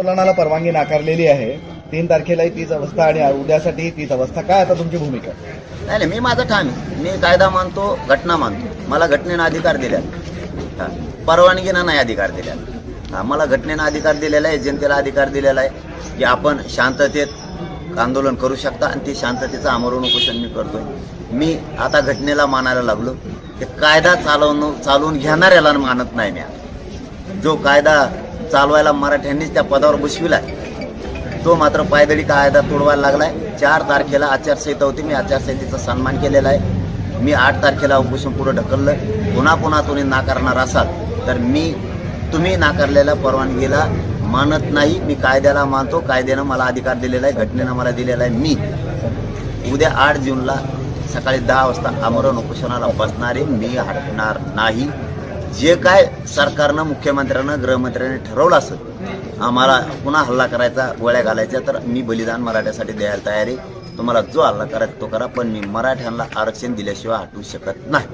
आंदोलनाला परवानगी नाकारलेली आहे. तीन तारखेलाही तीच अवस्था आणि उद्यासाठी तीच अवस्था. काय आता तुमची भूमिका? नाही नाही मी माझं ठाम आहे. मी कायदा मानतो घटना मानतो. मला घटनेनं अधिकार दिल्या परवानगीनं नाही अधिकार दिल्या मला घटनेनं अधिकार दिलेला आहे जनतेला अधिकार दिलेला आहे की आपण शांततेत आंदोलन करू शकता आणि ते शांततेचं आमरण उपोषण मी करतोय. मी आता घटनेला मानायला लागलो. ते कायदा चालवणं चालवून घेणाऱ्याला मानत नाही मी जो कायदा चालवायला मराठ्यांनीच त्या पदावर बसविलाय. तो मात्र पायदळी कायदा तोडवायला लागलाय. चार तारखेला आचारसंहिता होती. मी आचारसंहितेचा सन्मान केलेला आहे. मी आठ तारखेला उपोषण पुढे ढकललं. पुन्हा पुन्हा तुम्ही नाकारणार असाल तर मी तुम्ही नाकारलेल्या परवानगीला मानत नाही. मी कायद्याला मानतो. कायद्यानं मला अधिकार दिलेला आहे. घटनेनं मला दिलेला आहे. मी उद्या आठ जूनला सकाळी दहा वाजता आमरण उपोषणाला बसणारे. मी हटणार नाही. जे काय सरकारनं मुख्यमंत्र्यानं गृहमंत्र्यांनी ठरवलं असं आम्हाला पुन्हा हल्ला करायचा गोळ्या घालायच्या तर मी बलिदान मराठ्यासाठी द्यायला तयार आहे. तुम्हाला जो हल्ला करायचा तो करा पण मी मराठ्यांना आरक्षण दिल्याशिवाय हटवू शकत नाही.